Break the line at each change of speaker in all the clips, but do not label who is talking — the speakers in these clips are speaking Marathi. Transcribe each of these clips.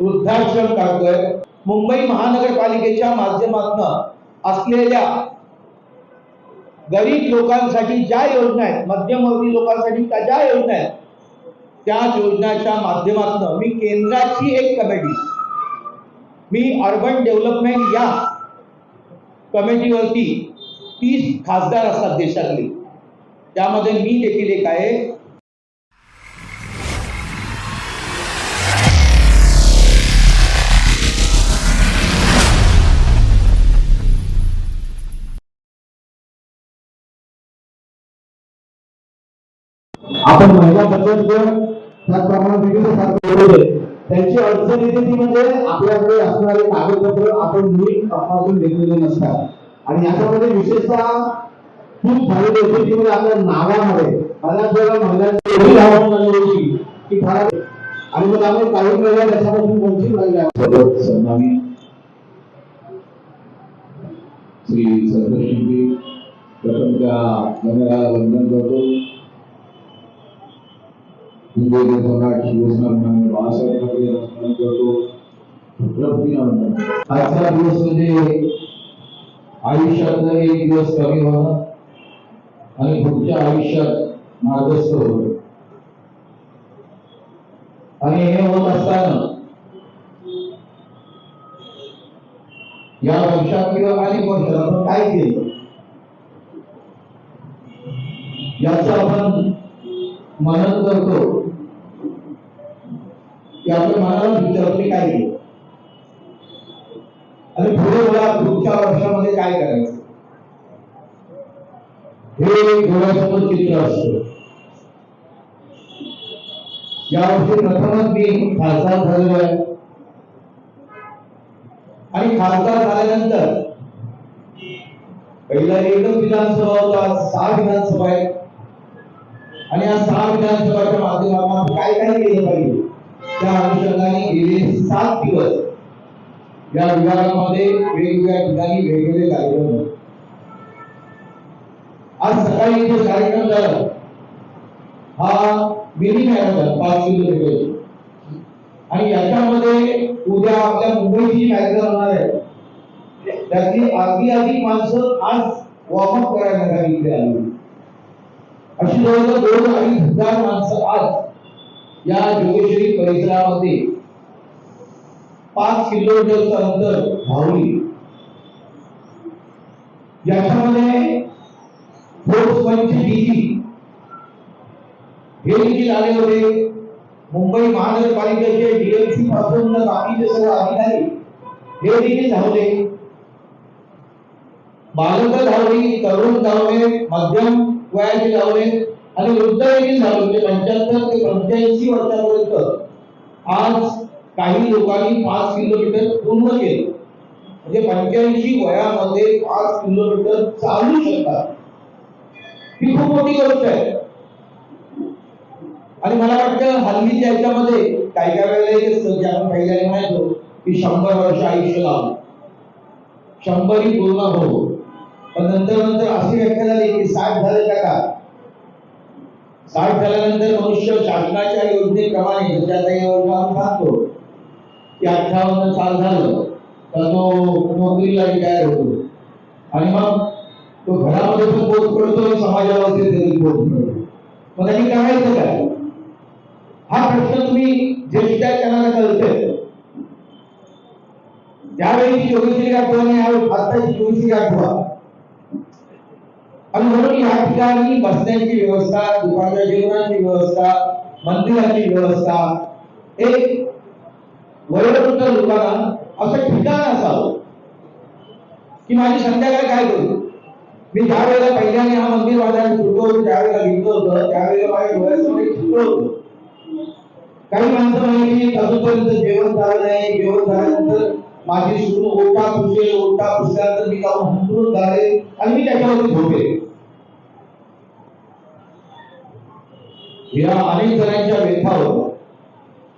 वृद्धाश्रम काढतोय. मुंबई महानगरपालिकेच्या माध्यमातून असलेल्या गरीब लोकांसाठी ज्या योजना आहेत मध्यमवर्गीय लोकांसाठी त्या ज्या योजना आहेत त्याच योजनाच्या माध्यमातून मी केंद्राची एक कमिटी मी अर्बन डेव्हलपमेंट या कमिटीवरती तीस खासदार असतात देशातले. त्यामध्ये मी देखील एक आहे.
आपण महिला बचत गट त्याचप्रमाणे विविध सरकार त्यांची अडचण येते ती म्हणजे आपल्याकडे असणारे कागदपत्र आपण नीट तपासून घेतलेले नसतात. आणि याच्यामध्ये विशेषतः खूप झालेली होती ती म्हणजे आपल्या नावामध्ये बऱ्याच वेळा महिलांची एवढी धावण झाली होती की ठराव आणि मग आम्ही काही महिला त्याच्यापासून वंचित राहिल्या.
सर्वात सन्मानी. श्री सर्वशिंपी प्रथम त्या गणराला वंदन करतो. हिंदू सम्राट शिवस्वामी बाळासाहेब ठाकरे स्मरण करतो आजचा दिवस म्हणजे आयुष्यातला एक दिवस कमी होणं आणि पुढच्या आयुष्यात मार्गस्थ होणं आणि हे होत असताना या वर्षात किंवा अनेक वर्षात आपण काय केलं? याचा आपण मनन करतो. की आपण मनाला विचारतो काय केलं? आणि पुढे मला पुढच्या वर्षामध्ये काय करायचं? हे डोळ्यासमोर चित्र असतं. यावर्षी प्रथमच मी खासदार झालेलो आहे. आणि खासदार झाल्यानंतर पहिला एकच विधानसभा होता सहा विधानसभा आहेत. आणि या सहा विधानसभाच्या माध्यमातून काय काय केलं पाहिजे. त्या अनुषंगाने गेले सात दिवस या विभागामध्ये वेगवेगळ्या ठिकाणी वेगवेगळे कार्यक्रम आज सकाळी जो कार्यक्रम झाला हा मिनी मॅरेथॉन पाच किलोमीटर. आणि याच्यामध्ये उद्या आपल्या मुंबईची मॅरेथॉन होणार आहे. त्यातली अर्धी अधिक माणसं आज वॉर्मअप करायला सांगितली आली. अशी जवळजवळ दोन अडीच हजार माणसं आज या जोगेश्वरी परिसरामध्ये पाच किलोमीटरचं अंतर धावली याच्यामध्ये फोर्स पंच डीजी हे देखील आले होते. मुंबई महानगरपालिकेचे डीएमसी पासून बाकीचे सर्व अधिकारी हे देखील धावले. बालक धावली तरुण धावले मध्यम वयाचे धावले आणि वृद्ध देखील झालो. म्हणजे पंच्याहत्तर ते पंच्याऐंशी वर्षापर्यंत आज काही लोकांनी पाच किलोमीटर पूर्ण केलं. म्हणजे पंच्याऐंशी वयामध्ये पाच किलोमीटर चालू शकतात. ही खूप मोठी गोष्ट आहे. आणि मला वाटतं हल्लीच्या याच्यामध्ये काही काही वेळेला एक असतं की आपण पहिल्याने म्हणायचो की शंभर वर्ष आयुष्य लावलं. शंभरी पूर्ण हो पण नंतर नंतर अशी व्याख्या झाली की साठ झाले काका साठ झाल्यानंतर मनुष्य शासनाच्या योजनेप्रमाणे जसं योजना आपण सांगतो. की अठ्ठावन्न साल झालं तर तो नोकरीला रिटायर होतो. आणि मग तो घरामध्ये पण बोध पडतो आणि समाजावरती देखील बोध पडतो. मग त्यांनी करायचं काय? हा प्रश्न तुम्ही जे त्यांना कळतोय. त्यावेळी योगेश्वरी आठवा आणि यावेळी आत्ताची योगेश्वरी आठवा आणि म्हणून या ठिकाणी बसण्याची व्यवस्था दुकानाच्या जेवणाची व्यवस्था मंदिराची व्यवस्था एक वयोवृद्ध लोकांना असं ठिकाण असावं. की माझी संध्याकाळ काय करू? मी ज्या वेळेला पहिल्याने हा मंदिर बाजारात सुरू होतो त्यावेळेला घेतलं होतं त्यावेळेला माझ्या डोळ्यासमोर एक होतं. काही माणसं म्हणायची अजूनपर्यंत जेवण झालं नाही जेवण झाल्यानंतर माझी सुरू ओटा पुसेल ओटा पुसल्यानंतर मी जाऊन हंतरून झाले आणि मी त्याच्यावरती झोपेल. या अनेक जणांच्या व्यथा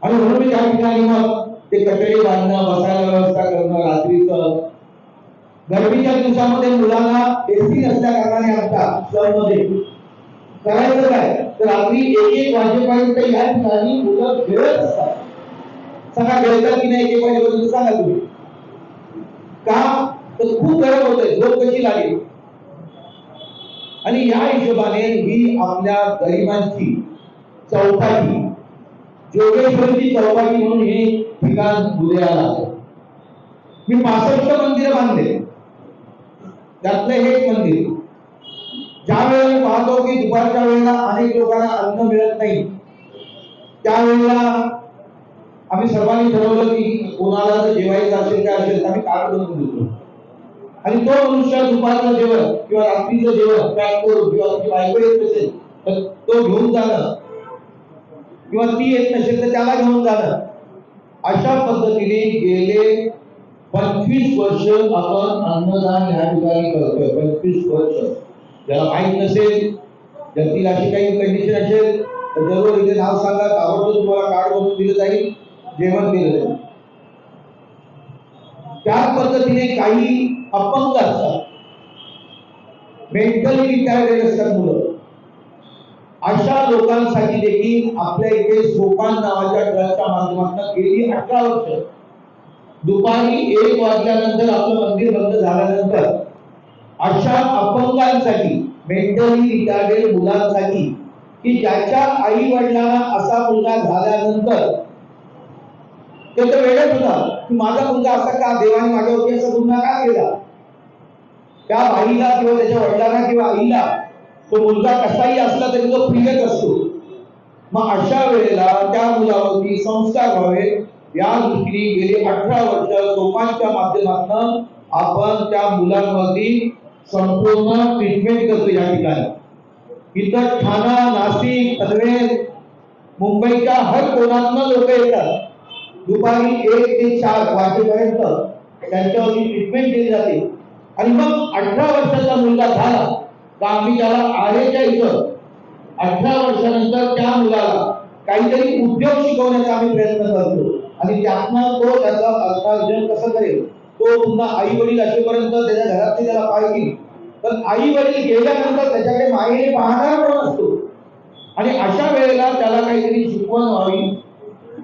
आणि म्हणून मी त्या ठिकाणी मग ते कटडे बांधणं बसायला व्यवस्था करणं रात्रीचं. गरमीच्या दिवसामध्ये मुलांना एसी नसल्या कारणाने आमच्या शहरमध्ये करायचं काय? तर रात्री एक एक वाजेपर्यंत या ठिकाणी मुलं खेळत असतात. सांगा खेळतात की नाही एक वाजेपर्यंत सांगा तुम्ही. का? तर खूप गरम होतंय झोप कशी लागेल? आणि या हिशोबाने ही आपल्या गरिबांची चौपाटी. जोगेश्वरची चौपाटी म्हणून हे ठिकाण उदयाला आलं मी पासष्ट मंदिर बांधले. त्यातलं हे मंदिर. ज्या वेळेला मी पाहतो की दुपारच्या वेळेला अनेक लोकांना अन्न मिळत नाही. त्यावेळेला आम्ही सर्वांनी ठरवलं की कोणाला जर जेवायचं असेल काय असेल तर आम्ही कार्ड बनवून देतो. आणि तो मनुष्य दुपारचं जेवण किंवा रात्रीचं जेवण पॅक करून किंवा तुमची बायको येत नसेल तर तो घेऊन जाणं किंवा ती येत नसेल तर त्याला घेऊन जाणं. अशा पद्धतीने गेले पंचवीस वर्ष आपण अन्नदान या ठिकाणी करतोय. पंचवीस वर्ष. ज्याला माहीत नसेल जर अशी काही कंडिशन असेल तर जरूर इथे नाव सांगा ताबडतोब तुम्हाला कार्ड बनवून दिलं जाईल जेवण दिलं जाईल. त्याच पद्धतीने काही अपंग असतात. मेंटली रिटायर्ड असतात मुलं. अशा लोकांसाठी देखील आपल्या इथे सोपान नावाच्या ट्रस्टच्या माध्यमातून गेली अठरा वर्ष. दुपारी एक वाजल्यानंतर आपलं मंदिर बंद झाल्यानंतर अशा अपंगांसाठी मेंटली रिटार्डेड मुलांसाठी की ज्याच्या आई वडिलांना असा मुलगा झाल्यानंतर ते तर वेळच होता की माझा मुलगा असा का देवाने माझ्यावरती असा गुन्हा का केला? त्या बाईला किंवा त्याच्या वडिलांना किंवा आईला तो मुलगा कसाही असला तरी तो फिरत असतो. मग अशा वेळेला त्या मुलावरती संस्कार व्हावे. या दृष्टीने गेले अठरा वर्ष सोपांच्या माध्यमातून आपण त्या मुलांवरती संपूर्ण ट्रीटमेंट करतो या ठिकाणी. इथं ठाणा नाशिक पनवेल मुंबईच्या हर कोणातनं लोक येतात. दुपारी एक ते चार वाजेपर्यंत त्यांच्यावरती ट्रीटमेंट केली जाते. आणि मग अठरा वर्षाचा मुलगा झाला. तर आम्ही त्याला आरेच्या इथं अठरा वर्षानंतर त्या मुलाला काहीतरी उद्योग शिकवण्याचा आम्ही प्रयत्न करतो. आणि त्यातनं तो त्याचा अर्थार्जन कसं करेल? तो पुन्हा आई वडील असेपर्यंत त्याच्या घरातले त्याला पाहिजे पण आई वडील गेल्यानंतर त्याच्याकडे माईने पाहणार पण असतो? आणि अशा वेळेला त्याला काहीतरी शिकवण व्हावी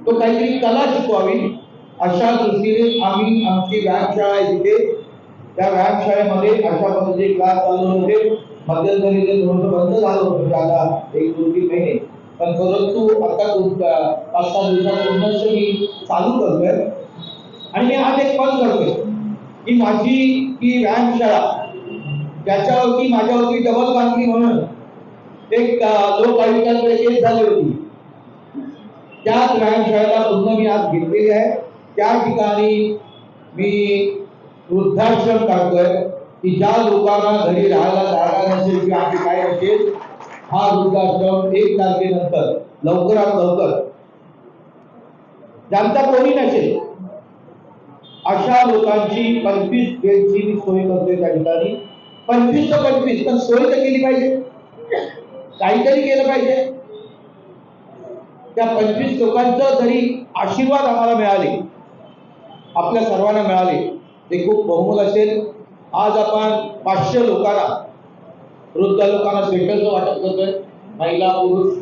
तो काहीतरी कला शिकवावी अशा दृष्टीने आम्ही आमची व्यायामशाळा आहे तिथे त्या व्यायामशाळेमध्ये अशा पद्धतीचे क्लास चालू होते. मध्यंतरी ते थोडंसं बंद झालं होतं म्हणजे आता एक दोन तीन महिने. पण परंतु आता पाच पाच सहा दिवसापूर्णच मी चालू करतोय. आणि मी आज एक पण करतोय. की माझी ही व्यायामशाळा त्याच्यावरती माझ्यावरती डबल बांधली म्हणून एक अं, लोक आयुक्तांकडे केस झाली होती. त्याच व्यायामशाळेला पुन्हा मी आज घेतलेली आहे. त्या ठिकाणी मी वृद्धाश्रम काढतोय. की ज्या लोकांना घरी राहायला जागा नसेल किंवा आणखी काय असेल हा वृद्धाश्रम एक तारखेनंतर लवकरात लवकर. ज्यांचा कोणी नसेल. अशा लोकांची पंचवीस बेडची मी सोय करतोय त्या ठिकाणी. पंचवीस तर पंचवीस पण सोय तर केली पाहिजे. काहीतरी केलं पाहिजे. त्या पंचवीस लोकांचं जरी आशीर्वाद आम्हाला मिळाले आपल्या सर्वांना मिळाले ते खूप बहुमोल असेल. आज आपण पाचशे लोकांना वृद्ध लोकांना स्वेटरचं वाटप करतोय महिला पुरुष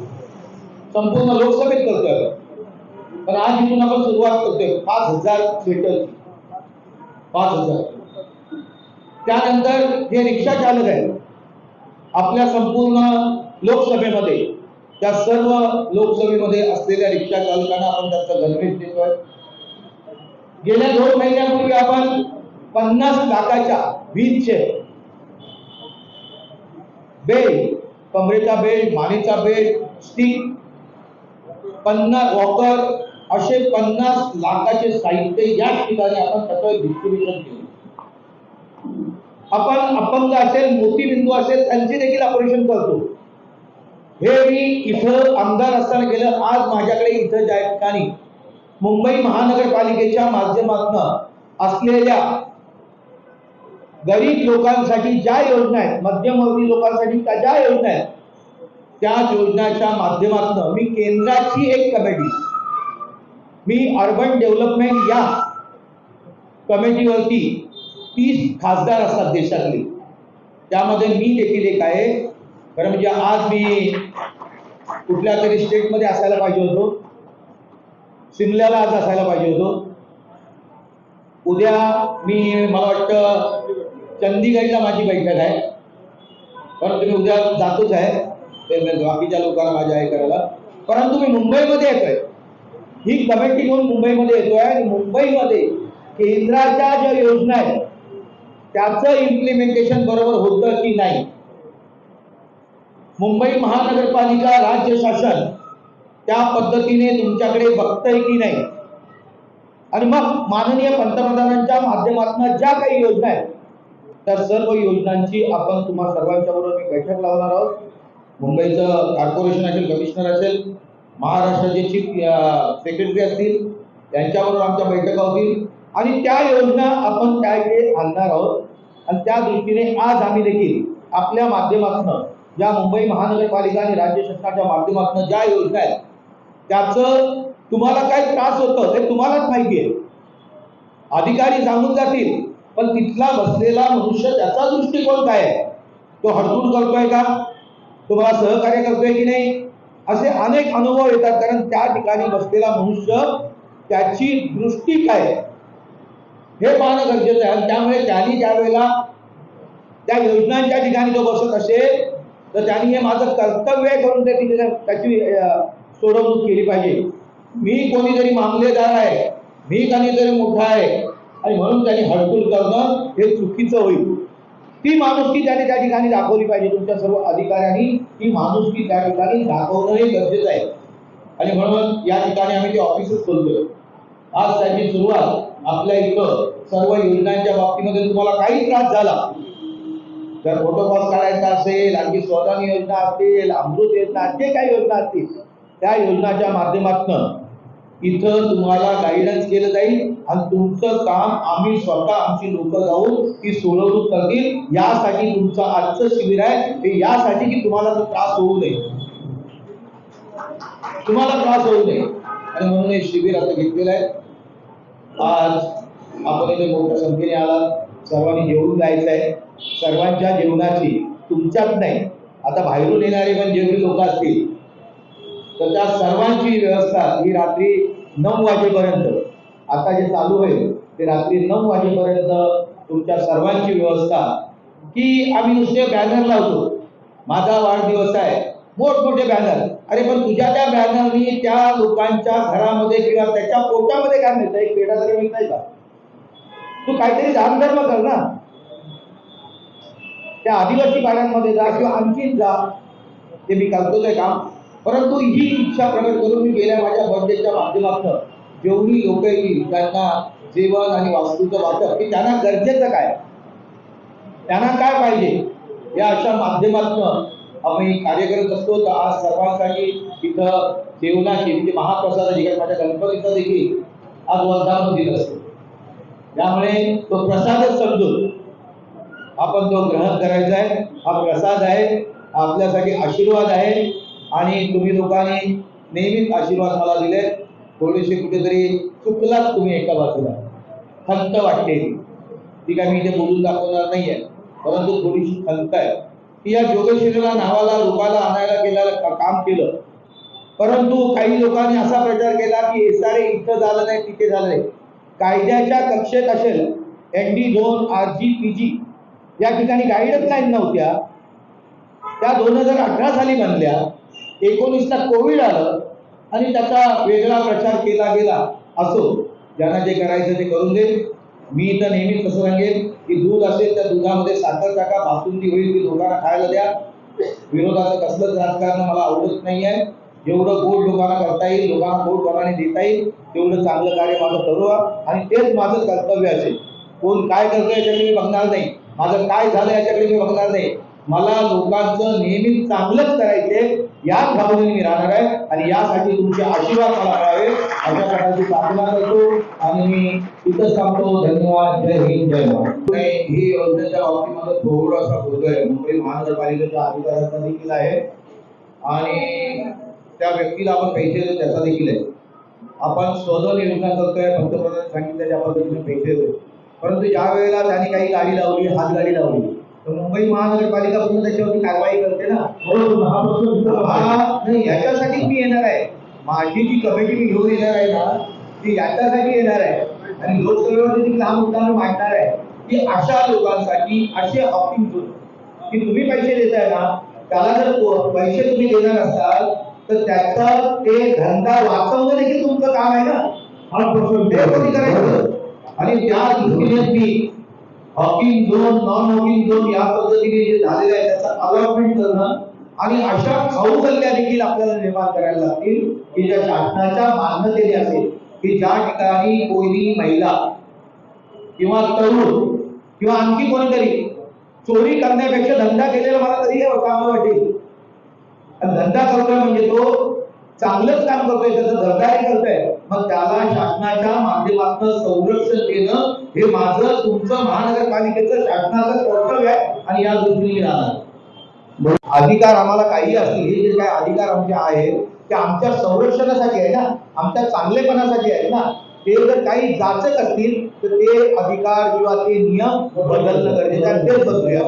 संपूर्ण लोकसभेत करतोय पण आज इथून आपण सुरुवात करतोय. पाच हजार स्वेटरची पाच हजार. त्यानंतर जे रिक्षा चालक आहेत. आपल्या संपूर्ण लोकसभेमध्ये त्या सर्व लोकसभेमध्ये असलेल्या रिक्षा चालकांना आपण त्यांचा गणवेश देतोय गेल्या दोन महिन्यापूर्वी आपण पन्नास लाखाच्या वीजचे. बेल कमरेचा बेल्ट मानेचा बेल्ट स्टिक पन्नास वॉकर असे पन्नास लाखाचे साहित्य याच ठिकाणी आपण त्याचं डिस्ट्रीब्युशन केलं. आपण अपंग असेल मोतीबिंदू असेल त्यांचे देखील ऑपरेशन करतो. हे मी इथं आमदार असताना गेलं आज माझ्याकडे इथं ज्या ठिकाणी मुंबई महानगरपालिकेच्या माध्यमातून असलेल्या गरीब लोकांसाठी ज्या योजना आहेत मध्यमवर्गीय लोकांसाठी त्या ज्या योजना आहेत त्या योजनाच्या माध्यमातून मी केंद्राची एक कमिटी मी अर्बन डेव्हलपमेंट या कमिटीवरती तीस खासदार असतात देशातले. त्यामध्ये मी देखील एक आहे. खरं म्हणजे आज मी कुठल्या तरी स्टेटमध्ये असायला पाहिजे होतो. सिमल्याला आज असायला पाहिजे होतो. उद्या मी मला वाटतं चंदीगडला माझी बैठक आहे. परंतु मी उद्या जातोच आहे. ते म्हणजे बाकीच्या लोकांना माझ्या हे करायला. परंतु मी मुंबईमध्ये येतोय. ही कमिटी घेऊन मुंबईमध्ये येतोय आणि मुंबईमध्ये केंद्राच्या ज्या योजना आहेत त्याचं इम्प्लिमेंटेशन बरोबर होतं की नाही? मुंबई महानगरपालिका राज्य शासन त्या पद्धतीने तुमच्याकडे बघतंय की नाही? आणि मग माननीय पंतप्रधानांच्या माध्यमातून ज्या काही योजना आहेत त्या सर्व योजनांची आपण तुम्हा सर्वांच्या बरोबर मी बैठक लावणार आहोत. मुंबईचं कॉर्पोरेशन असेल कमिशनर असेल महाराष्ट्राचे चीफ सेक्रेटरी असतील त्यांच्याबरोबर आमच्या बैठका होतील. आणि त्या योजना आपण काय ते आणणार आहोत. आणि त्या दृष्टीने आज आम्ही देखील आपल्या माध्यमातून ज्या मुंबई महानगरपालिका आणि राज्य शासनाच्या माध्यमातून ज्या योजना आहेत त्याचं तुम्हाला काय त्रास होतं हे तुम्हालाच माहिती आहे. अधिकारी सांगून जातील. पण तिथला बसलेला मनुष्य त्याचा दृष्टिकोन काय आहे? तो हडतूड करतोय का? तुम्हाला सहकार्य करतोय की नाही? असे अनेक अनुभव येतात कारण त्या ठिकाणी बसलेला मनुष्य त्याची दृष्टी काय हे पाहणं गरजेचं आहे. आणि त्यामुळे त्यांनी ज्या वेळेला त्या योजनांच्या ठिकाणी तो बसत असेल तर त्यांनी हे माझं कर्तव्य करून ते तिथे त्याची सोडवणूक केली पाहिजे. मी कोणीतरी मामलेदार आहे. मी कोणीतरी मोठा आहे. आणि म्हणून त्यांनी हडकूल करणं हे चुकीचं होईल. ती माणुसकी त्याने त्या ठिकाणी दाखवली पाहिजे. तुमच्या सर्व अधिकाऱ्यांनी ती माणुसकी त्या ठिकाणी दाखवणं हे गरजेचं आहे. आणि म्हणून या ठिकाणी आम्ही ते ऑफिसच खोलतोय आज त्याची सुरुवात आपल्या इथं सर्व योजनांच्या बाबतीमध्ये तुम्हाला काही त्रास झाला. जर फोटोकॉल काढायचा असेल आणखी स्वतःनी योजना असतील अमृत योजना जे काही योजना असतील त्या योजनाच्या माध्यमातून इथं तुम्हाला गाईडन्स केलं जाईल आणि तुमचं काम आम्ही स्वतः आमची लोक जाऊन ती सोडवणूक करतील. यासाठी तुमचं आजचं शिबिर आहे. हे यासाठी की तुम्हाला तो त्रास होऊ नये. तुम्हाला त्रास होऊ नये. आणि म्हणून हे शिबिर आता घेतलेलं आहे. आज आपण इथे मोठ्या संख्येने आलात. सर्वांनी जेवून जायचं आहे. सर्वांच्या जेवणाची तुमच्यात नाही. आता बाहेरून येणारे पण जेवढे लोक असतील तर त्या सर्वांची व्यवस्था ही रात्री नऊ वाजेपर्यंत. आता जे चालू होईल ते रात्री नऊ वाजेपर्यंत तुमच्या सर्वांची व्यवस्था. की आम्ही नुसते बॅनर लावतो. माझा वाढदिवस आहे. मोठमोठे बॅनर अरे पण तुझ्या त्या बॅनरनी त्या लोकांच्या घरामध्ये किंवा त्याच्या पोटामध्ये काय मिळतं एक पेढा तरी मिळत नाही का? तू काहीतरी दानधर्म कर ना. त्या आदिवासी भागांमध्ये जा किंवा आणखीन जा. ते मी करतो ते काम. परंतु ही इच्छा प्रकट करून मी गेल्या माझ्या बर्थडेच्या माध्यमातून जेवढी लोक येईल त्यांना जेवण आणि वास्तूचं वाटप की त्यांना गरजेचं काय? त्यांना काय पाहिजे? या अशा माध्यमातून आम्ही कार्य करत असतो. तर आज सर्वांसाठी इथं जेवणाची म्हणजे महाप्रसादाची कारण माझ्या गणपतीचा देखील आज वरदान दिलं असतो. त्यामुळे तो प्रसादच समजून आपण तो ग्रहण करायचा आहे हा प्रसाद आहे आपल्यासाठी आशीर्वाद आहे. आणि तुम्ही लोकांनी नेहमीच आशीर्वाद मला दिले थोडेसे कुठेतरी चुकलात तुम्ही एका बाजूला. खंत वाटते ती काय मी इथे बोलून दाखवणार नाहीये. परंतु थोडीशी खंत आहे. की या योगेश्वरीला नावाला रूपाला आणायला गेल्याला काम केलं. परंतु काही लोकांनी असा प्रचार केला की एसआरए इथं झालं नाही तिथे झालं नाही. कायद्याच्या कक्षेत असेल एन डी दोन आर जी पी जी या ठिकाणी गाईडच लाईन नव्हत्या. त्या दोन हजार अठरा साली बनल्या. एकोणीसला कोविड आलं आणि त्याचा वेगळा प्रचार केला गेला असो ज्यांना जे करायचं ते करून देईल. मी तर नेहमीच कसं सांगेन की दूध असेल त्या दुधामध्ये साखर टाका बासुंदी होईल ती लोकांना खायला द्या. विरोधाचं कसलंच राजकारण मला आवडत नाही आहे. जेवढं गोड लोकांना करता येईल लोकांना गोडपणाने देता येईल तेवढं चांगलं कार्य माझं करू आणि तेच माझं कर्तव्य असेल. कोण काय करतोय याच्याकडे मी बघणार नाही. माझं काय झालं याच्याकडे मी बघणार नाही. मला लोकांचं नेहमी चांगलंच करायचे याच भावनेने मी राहणार आहे आणि यासाठी तुमचे आशीर्वाद मला मिळावे. अशा प्रकारची प्रार्थना करतो आणि मी इथं सांगतो धन्यवाद. जय हिंद जय महाराष्ट्र. ही योजनेच्या बाबतीमध्ये थोडं असा बोलतोय. मुंबई महानगरपालिकेच्या अधिकाऱ्यांचा देखील आहे. आणि त्या व्यक्तीला आपण पैसे देतो त्याचा देखील आहे. आपण स्वतः योजना करतोय. पंतप्रधान सांगितलं त्या पद्धतीने पैसे देतो. परंतु ज्या वेळेला त्यांनी काही गाडी लावली हातगाडी लावली मुंबई महानगरपालिका पूर्ण त्याच्यावरती कारवाई करते ना.
हा.
हा नाही याच्यासाठी मी येणार आहे. माझी जी कमिटी मी घेऊन येणार आहे ना ती याच्यासाठी येणार आहे. आणि लोकसभेमध्ये ती लहान मुद्दा मांडणार आहे. की अशा लोकांसाठी असे झोन की तुम्ही पैसे देताय ना त्याला जर पैसे तुम्ही देणार असाल तर त्याचा ते धंदा वाचवणं देखील तुमचं काम आहे ना.
हा प्रश्न
आणि त्या दृष्टीने मी hawking zone non hawking zone या पद्धतीने जे झालेलं आहे त्याचं अलॉटमेंट करणं आणि अशा खाऊ गल्ल्या देखील आपल्याला निर्माण करायला लागतील की ज्या शासनाच्या मान्यतेने असेल की ज्या ठिकाणी कोणी महिला किंवा तरुण किंवा आणखी कोणीतरी चोरी करण्यापेक्षा धंदा केलेला मला तरी हे वाटेल. धंदा करतोय म्हणजे तो चांगलंच काम करतोय त्याचं धंदाही करतोय. मग त्याला शासनाच्या माध्यमातून संरक्षण देणं हे माझं तुमचं महानगरपालिकेचं शासनाचं कर्तव्य आहे आणि या दृष्टीने राहणार. अधिकार आम्हाला काही असतील हे जे काय अधिकार आमचे आहेत ते आमच्या संरक्षणासाठी आहे ना आमच्या चांगलेपणासाठी आहे ना ते जर काही जाचक असतील तर ते अधिकार किंवा ते नियम बदलणं गरजेचं आहे. तेच बदलूया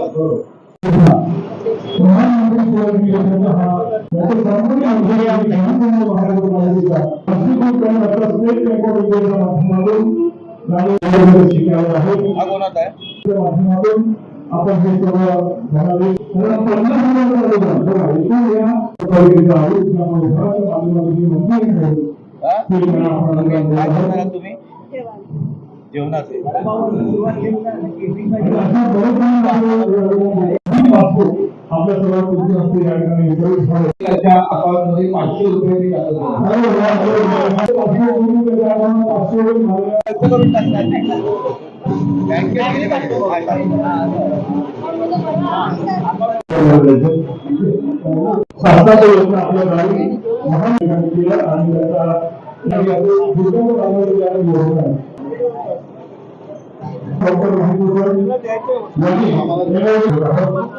प्रधानमंत्री प्रस्तुत माध्यमातून शिकायला आहे माध्यमातून आपण हे सर्व कारण पन्नास हजार अनुदान बघा एकूण या आहे त्यामुळे घराच्या माध्यमातून
तुम्ही जेवणाचे.
आपल्या सर्वात तुमची असते या ठिकाणी वितरित झाले.
त्याच्या अकाउंटमध्ये पाचशे रुपये मी
शासनाच्या योजना आपल्या गावी महानगरपालिकेला आणि. डॉक्टर त्यांचा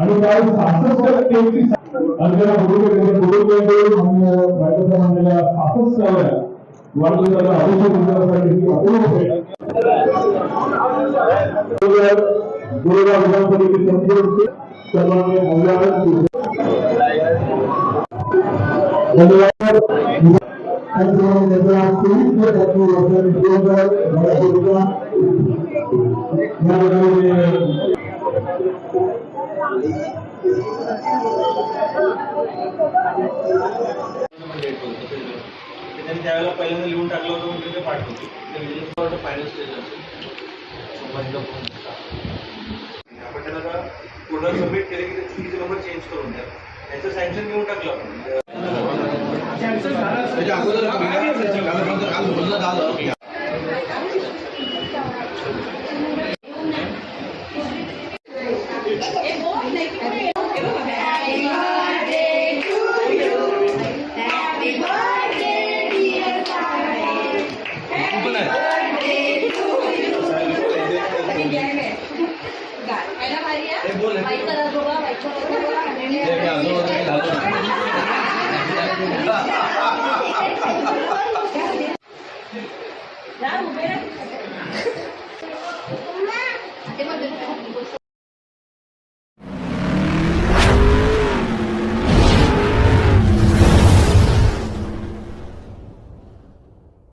आणि त्या सहासष्ट टक्के आणि त्याला बरोबर बरोबर बायकोचा म्हणलेल्या सहासष्ट वाढदिवसाला अभिषेक मंदिरासाठी अपूर्व भेट गुरुगाव विधानसभेचे संपूर्ण सर्वांनी मूल्यांकन धन्यवाद। त्याचप्रमाणे त्याचा चोवीस टक्के वर्षांनी दोन हजार
त्यांनी त्यावेळेला पहिल्यांदा लिहून टाकलं होतं म्हणजे ते पाठवतो फायनल स्टेज असेल आपण त्यांना आता पूर्ण सबमिट केले की ते चुकीचे नंबर चेंज करून द्या त्याचं सँक्शन घेऊन टाकलं आपण
वाईट